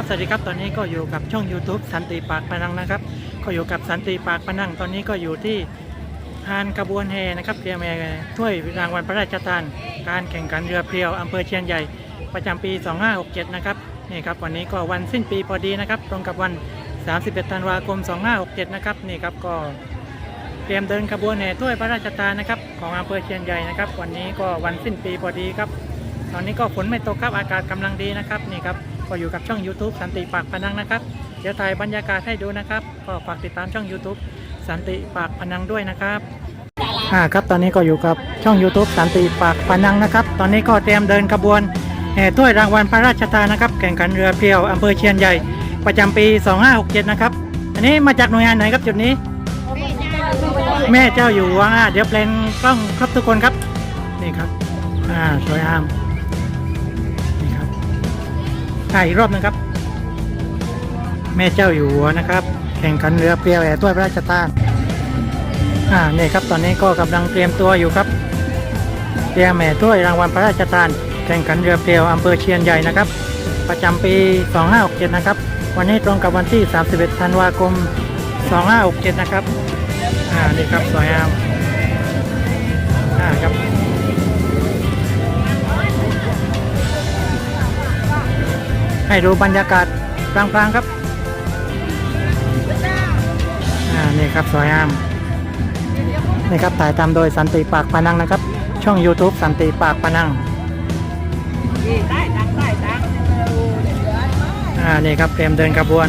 ครับสวัสดีครับตอนนี้ก็อยู่กับช่อง YouTube สันติปากพนังนะครับ ก็อยู่กับสันติปากพนังตอนนี้ก็อยู่ที่ฮานกระบวนแห่นะครับเตรียมแห่ถ้วยรางวัลพระราชทาน การแข่งขันเรือเพลียวอำเภอเชียนใหญ่ ประจำปี 2567 นะครับนี่ครับวันนี้ก็วันสิ้นปีพอดีนะครับ ตรงกับวัน 31 ธันวาคม 2567 นะครับนี่ครับก็เตรียมเดินขบวนแห่ถ้วยพระราชทานนะครับของอำเภอเชียนใหญ่นะครับ วันนี้ก็วันสิ้นปีพอดีครับ ตอนนี้ก็ฝนไม่ตกครับอากาศกำลังดีนะครับนี่ครับ ก็อยู่กับช่อง YouTube สันติปากพนังนะครับ เดี๋ยวถ่ายบรรยากาศให้ดูนะครับ ก็ฝากติดตามช่อง YouTube สันติปากพนังด้วยนะครับอ่าครับตอนนี้ก็อยู่กับช่อง YouTube สันติปากพนังนะครับ ตอนนี้ก็เตรียมเดินขบวนแห่ถ้วยรางวัลพระราชทานนะครับ แข่งขันเรือเพลียวอำเภอเชียนใหญ่ ประจำปี 2567 นะครับ อันนี้มาจากหน่วยงานไหนครับจุดนี้ แม่เจ้าอยู่หัวอ่าเดี๋ยวเพลนกล้องครับทุกคนครับนี่ครับอ่าสวยงาม ถ่ายอีกรอบหนึงครับ แม่เจ้าอยู่หัวนะครับ แข่งขันเรือเปียวแห่ถ้วยพระราชทานอ่านี่ครับตอนนี้ก็กำลังเตรียมตัวอยู่ครับเตรียมแห่ถ้วยรางวัลพระราชทาน แข่งขันเรือเปียวอำเภอเชียนใหญ่นะครับ ประจำปี 2567 นะครับ วันนี้ตรงกับวันที่ 31 ธันวาคม 2567 นะครับอ่านี่ครับสวยงามอ่าครับ ให้ดูบรรยากาศพลางๆครับ อ่า นี่ครับสวยงาม นี่ครับถ่ายตามโดยสันติปากพนังนะครับ ช่อง YouTube สันติปากพนังอ่า นี่ครับเตรียมเดินขบวน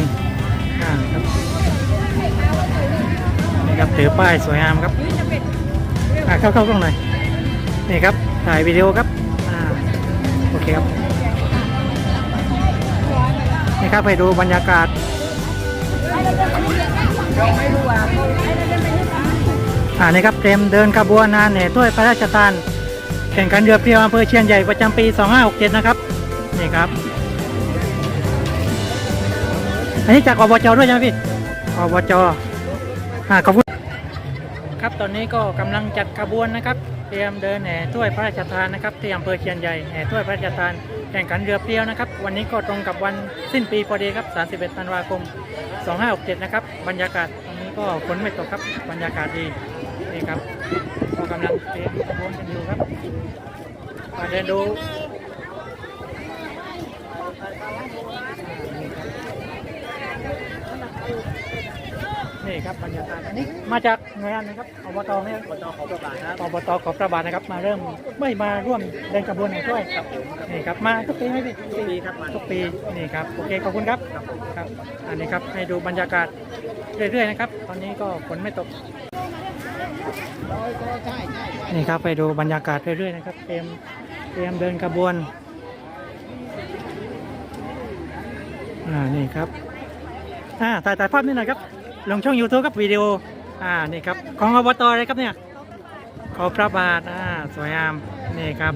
อ่าครับนี่ครับถือป้ายสวยงามครับ อ่าเข้าเข้ากล้องหน่อย นี่ครับถ่ายวิดีโอครับ อ่า โอเคครับ นี่ครับให้ดูบรรยากาศอ่านี่ครับเตรียมเดินขบวนงานแห่ถ้วยพระราชทานแข่งขันเรือเพลียวอำเภอเชียนใหญ่ประจำปี 2567 นะครับ นี่ครับ อันนี้จากอบจด้วยใช่ไหมพี่อบจอ่าขอบคุณครับตอนนี้ก็กำลังจัดขบวนนะครับ เตรียมเดินแห่ถ้วยพระราชทานนะครับที่อำเภอเชียนใหญ่แห่ถ้วยพระราชทานแข่งขันเรือเปรียวนะครับ วันนี้ก็ตรงกับวันสิ้นปีพอดีครับ 31 ธันวาคม 2567 นะครับ บรรยากาศตรงนี้ก็ฝนไม่ตกครับบรรยากาศดีนี่ครับก็กำลังเตรียมขบวนกันอยู่ครับมาเดินดูนี่ ครับบรรยากาศอันนี้มาจากหน่วยงานนะครับอบตเนี่ยอบตขอประบาทครับอบตขอบพระบาทนะครับ มาเริ่มไม่มาร่วมเดินขบวนแห่ถ้วยนี่ครับมาทุกปีไหมพี่ทุกปีครับมาทุกปีนี่ครับโอเคขอบคุณครับครับ อันนี้ครับให้ดูบรรยากาศเรื่อยๆนะครับ ตอนนี้ก็ฝนไม่ตกนี่ครับไปดูบรรยากาศเรื่อยๆนะครับเตรียมเตรียมเดินขบวนอ่านี่ครับอ่าถ่ายถ่ายภาพนิดหน่อยครับ ลงช่อง YouTube ครับวิดีโอ อ่า นี่ครับ ของอบตเลยครับเนี่ย ขอพระบาท อ่า สวยงาม นี่ครับ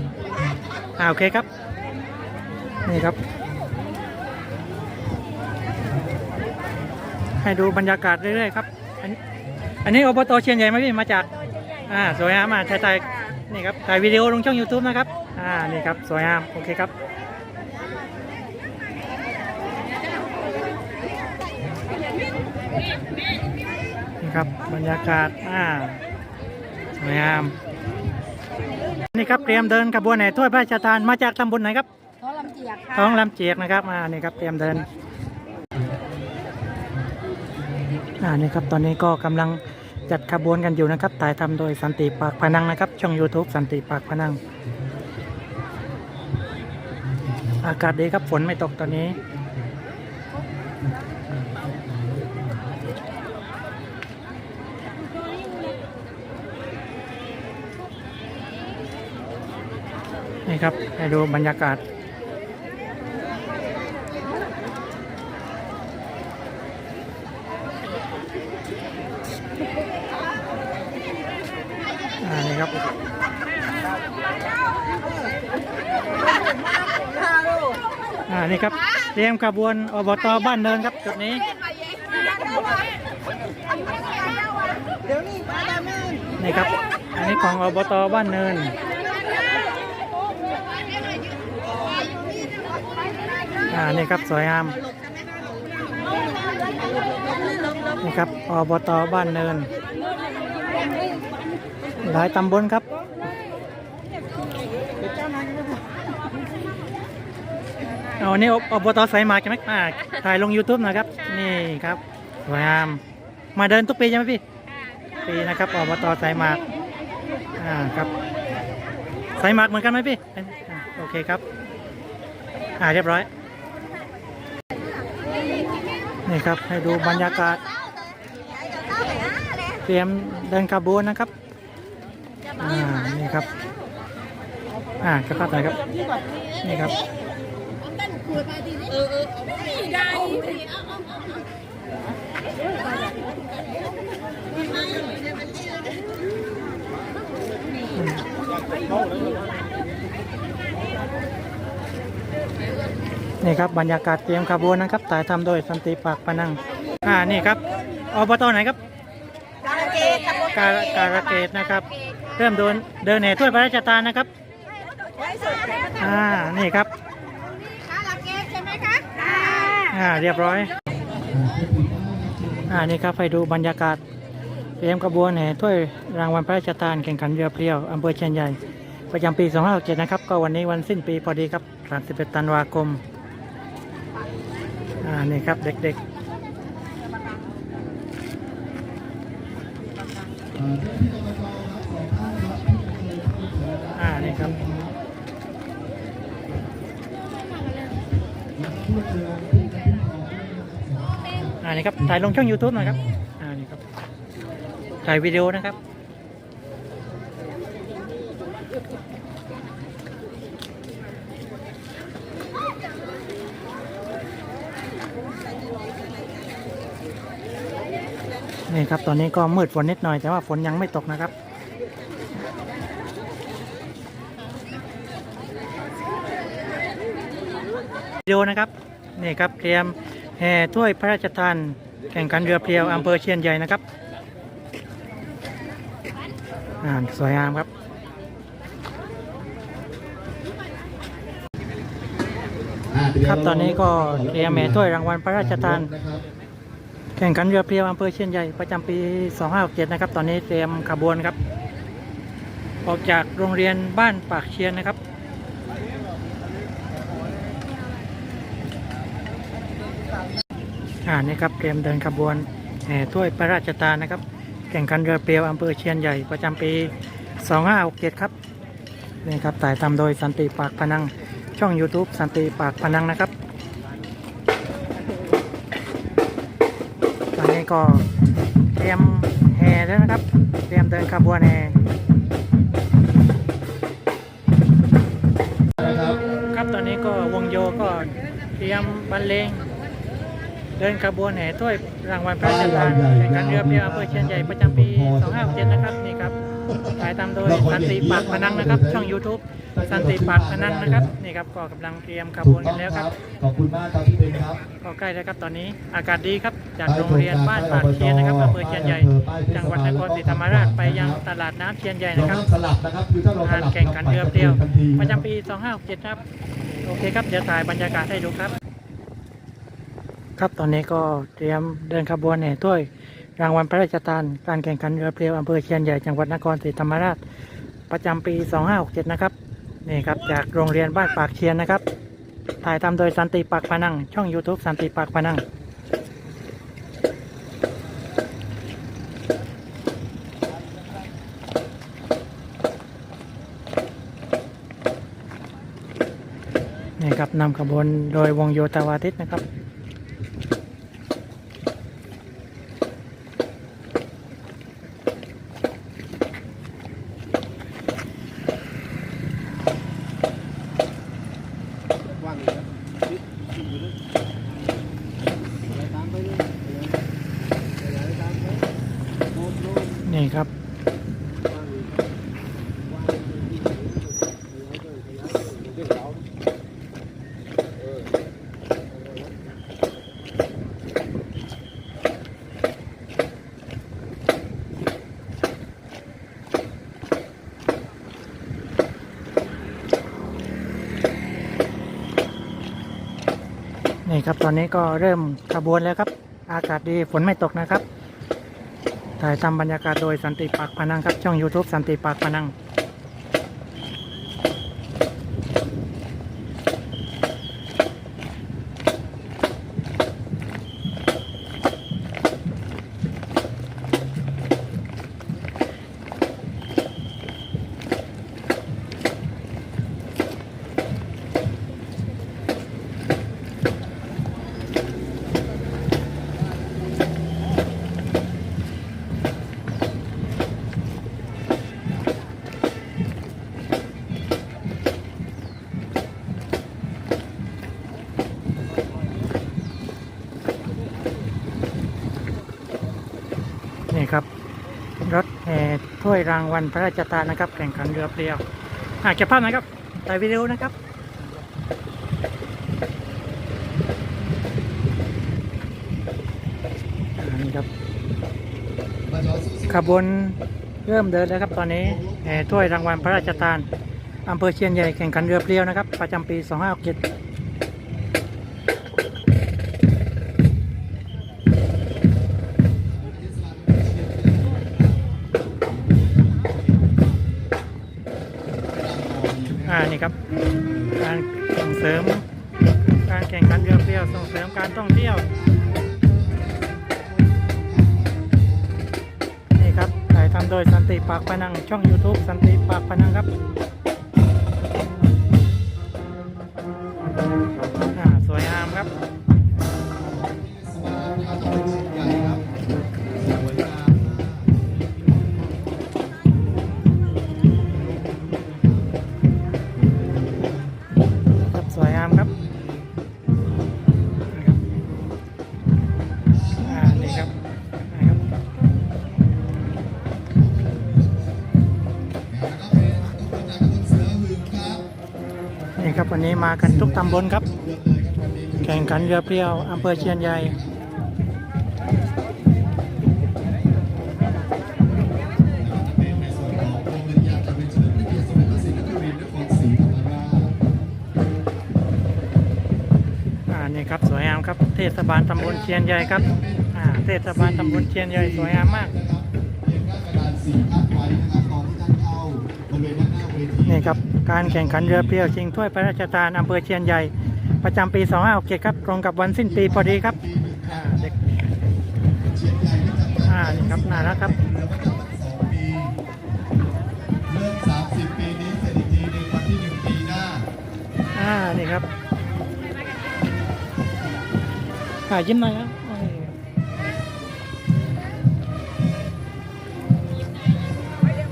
อ่า โอเคครับ นี่ครับ ให้ดูบรรยากาศเรื่อยๆครับ อันนี้อันนี้อบตเชียนใหญ่ไหมพี่ มาจาก อ่า สวยงามอะถ่ายถ่ายนี่ครับ ถ่ายวิดีโอลงช่อง YouTube นะครับ อ่า นี่ครับ สวยงาม โอเคครับ ครับบรรยากาศอ่าสวยงามนี่ครับเตรียมเดินขบวนแห่ถ้วยพระราชทานมาจากตำบลไหนครับท้องลำเจียกค่ะท้องลำเจียกนะครับอ่านี่ครับเตรียมเดินอ่านี่ครับตอนนี้ก็กำลังจัดขบวนกันอยู่นะครับถ่ายทำโดยสันติปากพนังนะครับ ช่อง YouTube สันติปากพนัง อากาศดีครับฝนไม่ตกตอนนี้ นี่ครับ ให้ดูบรรยากาศ อ่า นี่ครับอ่า นี่ครับ เตรียมขบวนอบตบ้านเนินครับจุดนี้ นี่ครับ อันนี้ของอบตบ้านเนิน อ่านี่ครับสวยงามนี่ครับอบตบ้านเนิน หลายตำบลครับเอานี่อบอบตสายหมากใช่ไหมอ่าถ่ายลง YouTube นะครับ นี่ครับสวยงาม มาเดินทุกปีใช่ไหมพี่ปีนะครับอบตสายหมากอ่าครับสายหมากเหมือนกันไหมพี่ โอเคครับ อ่าเรียบร้อย นี่ครับให้ดูบรรยากาศ เตรียมเดินขบวนนะครับอ่านี่ครับอ่ากระพัดหนครับนี่ครับ นี่ครับบรรยากาศเตรียมขบวนนะครับถ่ายทำโดยสันติปากพนังอ่านี่ครับอบตไหนครับการการะเกตนะครับ เริ่มเดินเดินแห่ถ้วยพระราชทานนะครับอ่านี่ครับอ่าเรียบร้อยอ่านี่ครับไปดูบรรยากาศเตรียมขบวนแห่ถ้วยรางวัลพระราชทานแข่งขันเรือเพลียวอำเภอเชียนใหญ่ประจำปี 2567 นะครับ ก็วันนี้วันสิ้นปีพอดีครับ 31 ธันวาคม อ่านี่ครับเด็กๆ อ่านี่ครับอ่านี่ครับถ่ายลงช่อง YouTube หน่อยครับอ่านี่ครับถ่ายวิดีโอนะครับ นี่ครับตอนนี้ก็มืดฝนนิดหน่อยแต่ว่าฝนยังไม่ตกนะครับดีโอนะครับนี่ครับเตรียมแห่ถ้วยพระราชทานแข่งขันเรือเพลียวอำเภอเชียนใหญ่นะครับอ่าสวยงามครับครับตอนนี้ก็เตรียมแห่ถ้วยรางวัลพระราชทาน แข่งขันเรือเพลียวอำเภอเชียนใหญ่ประจำปี 2567 นะครับ ตอนนี้เตรียมขบวนครับ ออกจากโรงเรียนบ้านปากเชียนนะครับ อ่านี่ครับเตรียมเดินขบวนแห่ถ้วยพระราชทานนะครับ แข่งขันเรือเปลียวอำเภอเชียนใหญ่ประจำปี 2567 ครับนี่ครับถ่ายทำโดยสันติปากพนังช่อง YouTube สันติปากพนังนะครับ นี้ก็เตรียมแห่แล้วนะครับ เตรียมเดินขบวนแห่ครับตอนนี้ก็วงโยก็เตรียมบรรเลงเดินขบวนแห่ถ้วยรางวัลพระราชทานแข่งขันเรือเปียอำเภอเชียงใหญ่ประจำปี 2567นะครับนี่ครับ ถ่ายตามโดยสันติปากพนังนะครับ ช่อง YouTube สันติปากพนังนะครับ นี่ครับก็กำลังเตรียมขบวนกันแล้วครับ ขอบคุณมากครับพี่เบนครับก็ใกล้แล้วครับตอนนี้อากาศดีครับ จากโรงเรียนบ้านปากเชียนนะครับอำเภอเชียนใหญ่ จังหวัดนครศรีธรรมราชไปยังตลาดน้ำเชียนใหญ่เรานะครับห้ามสลับนะครับคือถ้าเราสงานลับแข่งขันเรือเปรียวทันทีประจำปี 2567ครับ โอเคครับ เดี๋ยวถ่ายบรรยากาศให้ดูครับ ครับตอนนี้ก็เตรียมเดินขบวนแห่ถ้วย รางวัลพระราชทาน การแข่งขันเรือเพลียวอำเภอเชียนใหญ่จังหวัดนครศรีธรรมราช ประจำปี 2567 นะครับนี่ครับจากโรงเรียนบ้านปากเชียนนะครับ ถ่ายทำโดยสันติปากพนัง ช่อง YouTube สันติปากพนังนี่ครับนำขบวนโดยวงโยธวาทิตนะครับ นี่ครับ นี่ครับตอนนี้ก็เริ่มขบวนแล้วครับ อากาศดีฝนไม่ตกนะครับ ถ่ายทำบรรยากาศโดยสันติปากพนังครับช่อง YouTube สันติปากพนัง วยรางวัลพระราชทานนะครับ แข่งขันเรือเปลี่ยวอะเก็บภาพนะครับถ่ายวิดีโอนะครับนี่ครับขบวนเริ่มเดินแล้วครับตอนนี้ถ้วยรางวัลพระราชทานอำเภอเชียนใหญ่แข่งขันเรือเปลี่ยวนะครับ ประจำปี 2567านโดยสันติปากพนังช่อง YouTube สันติปากพนังครับ มากันทุกตำบลครับ แข่งขันเรือเปรี้ยวอำเภอเชียนใหญ่อ่านี่ครับสวยงามครับ เทศบาลตำบลเชียนใหญ่ครับเทศบาลตำบลเชียนใหญ่สวยงามมากนี่ครับ การแข่งขันเรือเปรียวชิงถ้วยพระราชทานอำเภอเชียนใหญ่ ประจำปี 2567 ครับตรงกับวันสิ้นปีพอดีครับอ่าเด็กอ่านี่ครับน่ารักครับเริ่ม30ปีนี้เสร็จอีกทีในวันที่1ปีหน้าอ่านี่ครับอ่ายิ้มหน่อยครับ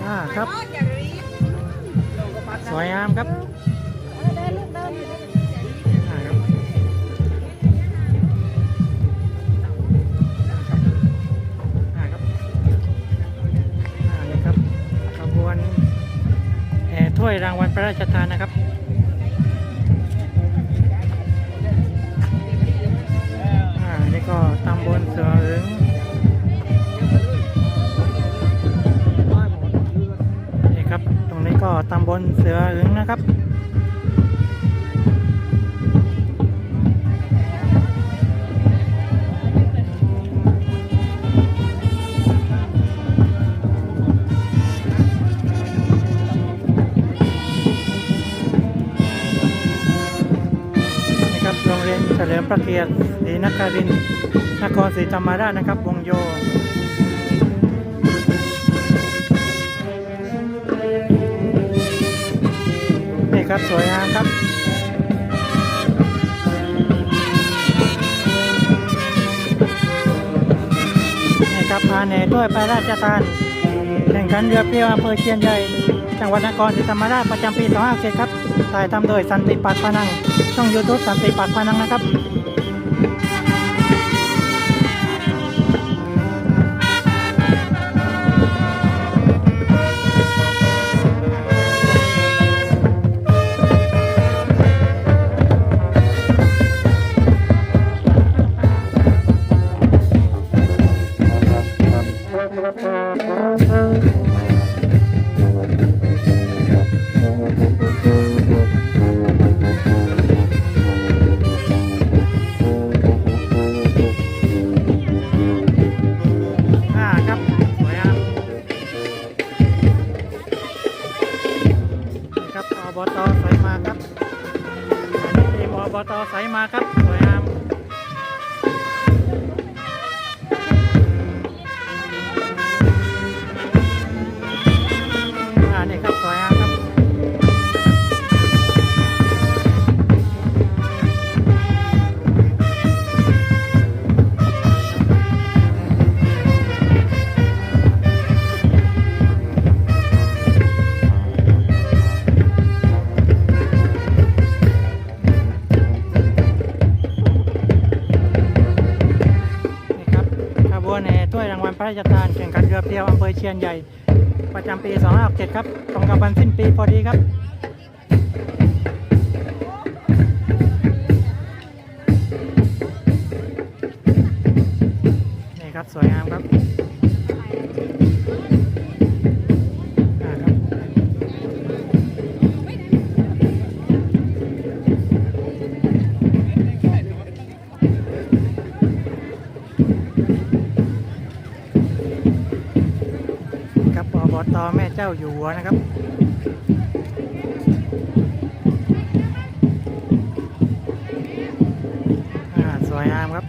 อ่าครับ สวยงามครับครับครับอ่านี่ครับขบวนแห่ถ้วยรางวัลพระราชทานนะครับอ่านี่ก็ตำบลเสือหึงนี่ครับ ก็ตำบลเสือหึงนะครับนี่ครับโรงเรียนเฉลิมพระเกียรติศรีนครินทร์นครศรีธรรมราชนะครับ วงโย ครับสวยงามครับนี่ครับพาเหนด้วยพระราชทานแข่งขันเรือเปรียวอำเภอเชียนใหญ่ จังหวัดนครศรีธรรมราชประจำปี2567ครับถ่ายทำโดยสันติปัตพนัง ช่องยูทูบสันติปัตพนังนะครับ ราชทานแข่งขันเรือเพลียวอำเภอเชียนใหญ่ ประจำปี 2567 ครับ ตรงกับวันสิ้นปีพอดีครับนี่ครับสวยงาม ตอแม่เจ้าอยู่หัวนะครับอ่าสวยงามครับ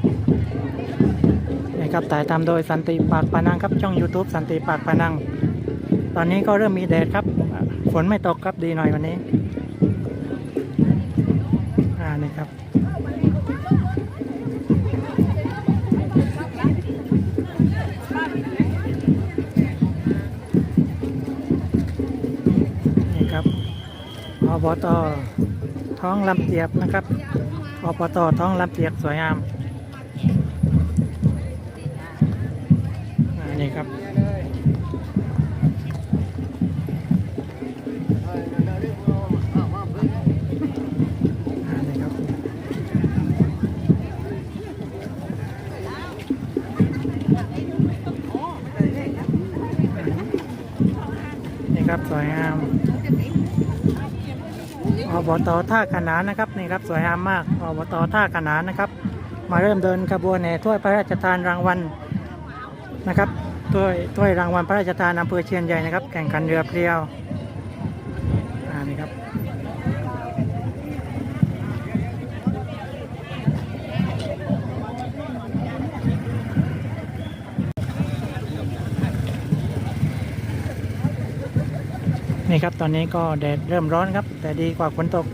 นี่ครับถ่ายทำโดยสันติปากปานังครับช่อง YouTube สันติปากปานัง ตอนนี้ก็เริ่มมีแดดครับ ฝนไม่ตกครับดีหน่อยวันนี้ อบตท้องลำเจียบนะครับอบตท้องลำเจียบสวยงามนี่ครับ ตท่าขนานนะครับนี่ครับสวยงามมากอบตท่าขนานนะครับ มาเริ่มเดินขบวนแห่ถ้วยพระราชทานรางวัลนะครับถ้วยถ้วยรางวัลพระราชทานอำเภอเชียนใหญ่นะครับ แข่งขันเรือเพลียวอ่านี่ครับ นี่ครับ ตอนนี้ก็แดดเริ่มร้อนครับ แต่ดีกว่าฝนตก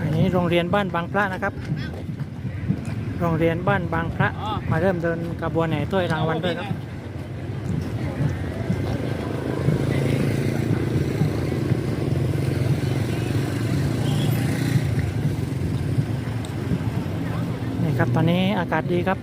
อันนี้โรงเรียนบ้านบางพระนะครับ โรงเรียนบ้านบางพระ มาเริ่มเดินกระบวนแห่ถ้วยรางวัลด้วยครับนี่ครับตอนนี้อากาศดีครับ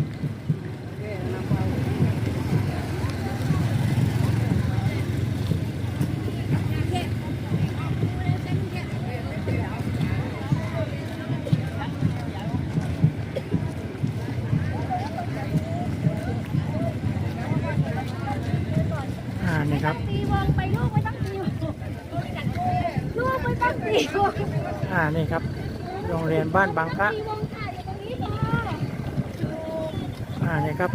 อ่า นี่ครับ ตีวงไปลูกไม่ต้องตีวงลูกไม่ต้องตีวง อ่า นี่ครับ โรงเรียน บ้านบางพระอ่ายครงนี้พออ่านี่ครับ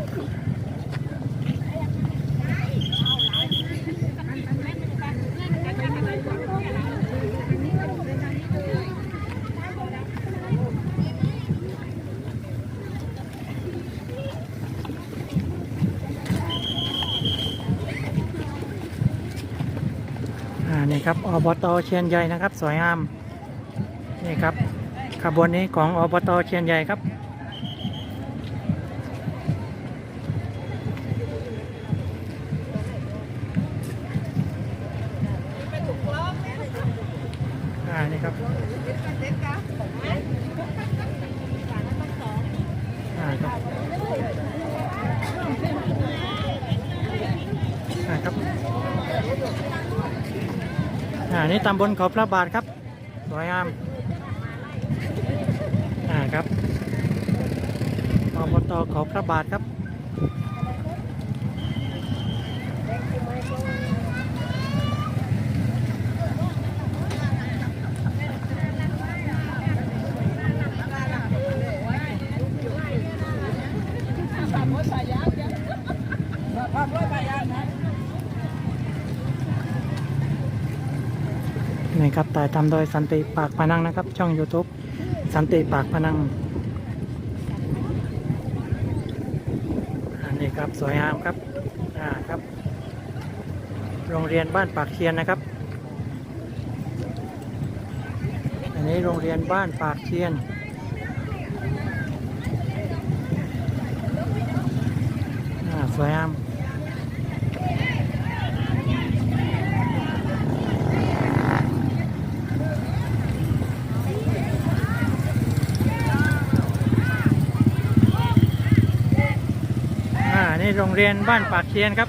อ่านี่ครับอบตเชียนใหญ่นะครับ สวยงามนี่ครับ ขบวนนี้ของอบตเชียนใหญ่ครับ อ่า นี่ครับ อ่าครับอ่าครับอ่า นี่ตำบลเขาพระบาทครับ สวยงาม อ่าครับอบตเขาพระบาทครับนี่ครับแต่ทำโดยสันติปากพนังนะครับ ช่อง YouTube สันติปากพนัง อันนี้ครับสวยงามครับ อ่าครับ โรงเรียนบ้านปากเชียนนะครับ อันนี้โรงเรียนบ้านปากเชียนอ่าสวยงาม นี่ โรงเรียนบ้านปากเคียนครับ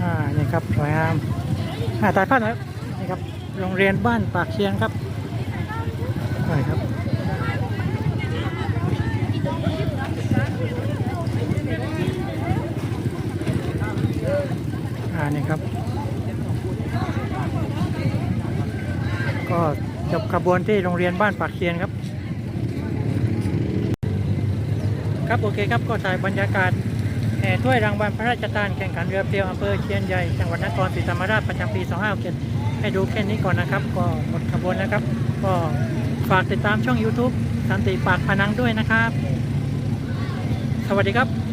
อ่า นี่ครับสวยงามอ่าถ่ายภาพหน่อยนี่ครับ โรงเรียนบ้านปากเชียงครับนี่ครับอ่านี่ครับ ก็จบขบวนที่โรงเรียนบ้านปากเคียนครับ ครับโอเคครับก็ถ่ายบรรยากาศแห่ถ้วยรางวัลพระราชทานแข่งขันเรือเพลียวอำเภอเชียนใหญ่จังหวัดนครศรีธรรมราชประจำปี 2567ให้ดูแค่นี้ก่อนนะครับ ก็หมดขบวนนะครับ ก็ฝากติดตามช่อง YouTube สันติปากพนังด้วยนะครับ สวัสดีครับ